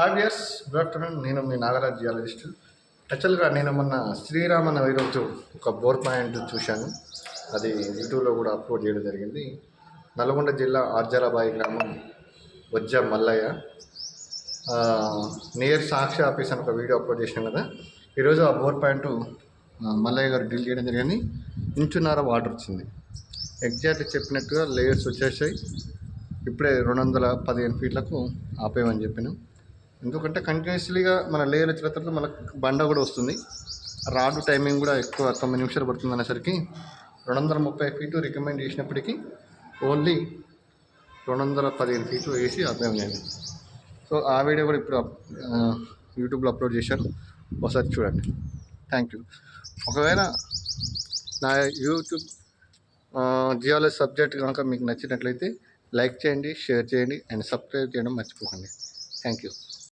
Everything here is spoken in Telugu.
హాయ్ ఇయర్స్ గుడ్ ఆఫ్టర్నూన్ నేను మీ నాగరాజ్ జియాలజిస్ట్ యాక్చువల్గా నేను మొన్న శ్రీరామన్న ఈరోజు ఒక బోర్ పాయింట్ చూశాను. అది యూట్యూబ్లో కూడా అప్లోడ్ చేయడం జరిగింది. నల్గొండ జిల్లా ఆర్జరాబాయి గ్రామం వజ్జ మల్లయ్య. నియర్ సాక్షి ఆఫీస్ అని ఒక వీడియో అప్లోడ్ చేశాను కదా. ఈరోజు ఆ బోర్ పాయింట్ మల్లయ్య గారు డీల్ చేయడం జరిగింది. ఇంచున్నర వాటర్ వచ్చింది. ఎగ్జాక్ట్ చెప్పినట్టుగా లేయర్స్ వచ్చేసాయి. ఇప్పుడే రెండు వందల పదిహేను ఫీట్లకు ఆపేయమని చెప్పినాం. ఎందుకంటే కంటిన్యూస్లీగా మన లేయర్ వచ్చిన తర్వాత మనకు బండ కూడా వస్తుంది. రాడు టైమింగ్ కూడా ఎక్కువ తొమ్మిది నిమిషాలు పడుతుంది అనేసరికి రెండు వందల ముప్పై ఫీటు రికమెండ్ చేసినప్పటికీ ఓన్లీ రెండు వందల పదిహేను ఫీట్లు వేసి అర్థం నేను సో ఆ వీడియో కూడా ఇప్పుడు అప్- యూట్యూబ్లో అప్లోడ్ చేశాను ఒకసారి చూడండి. థ్యాంక్ యూ ఒకవేళ నా యూట్యూబ్ జియాలజీ సబ్జెక్ట్ కనుక మీకు నచ్చినట్లయితే లైక్ చేయండి షేర్ చేయండి అండ్ సబ్స్క్రైబ్ చేయడం మర్చిపోకండి. Thank you